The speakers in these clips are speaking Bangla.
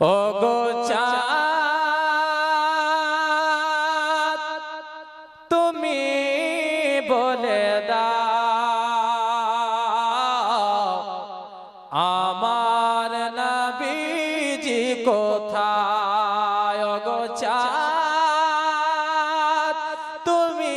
ও গো চাঁদ তুমি বলে দাও আমার নবীজি তুমি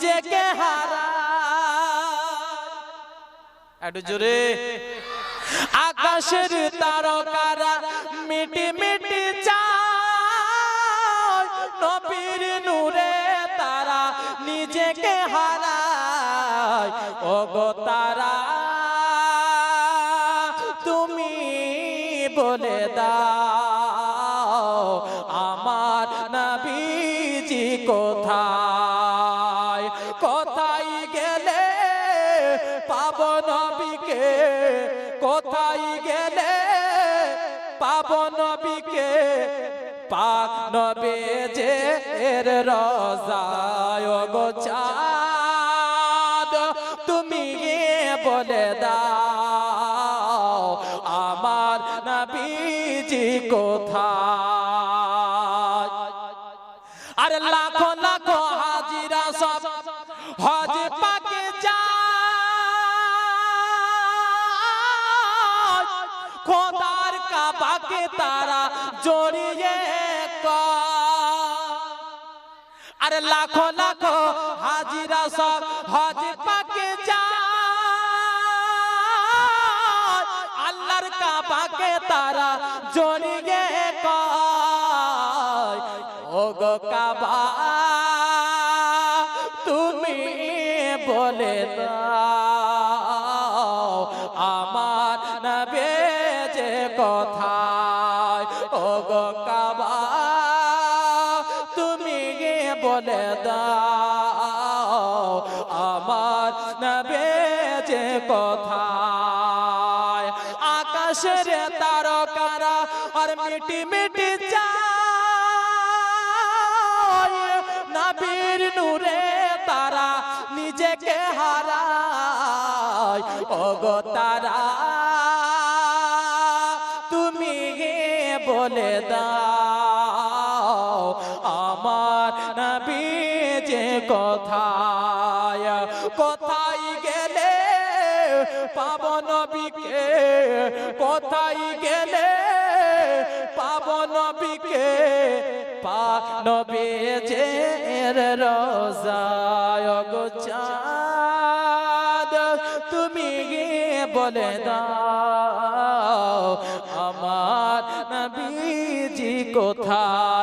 নিজেকে হারা? একটু জোরে। আকাশের তারকারা মিটি মিটি চায়। নবীর নূরে তারা নিজেকে হারায়। ও গো তারা তুমি বলে দাও আমার নবীজি কোথায়? কোথায় গেলে পাব নবীকে? পাক নবে যে এর রজায় গো তুমি বলে দাও? আমার নবীজি কোথায়? আরে লাখো লাখো হাজিরা সব হজ পাকে কাবাকে তারা জড়িয়ে। আরে লাখো লাখো হাজিরা সব হজ পাকে যায় আল্লাহর কাবাকে তারা জড়িয়ে কয় ও গো কাবা, তুমি বলে আমার নবে যে কথায় ও গো কাবা, তুমি বলে দাও? আমার নবে যে কথায়, আকাশের তারকারা আর মিটি মিটি চায়। নূরে তারা নিজেকে হারায়, ওগো তারা বলে দাও, আমার নবী যে কথায় কোথায় গেলে পাব নবীকে কোথায় গেলে পাব নবীকে পা নবী যে রোজায় গো চাঁদ তুমি বলে দাও আমার নবীজি কোথায়?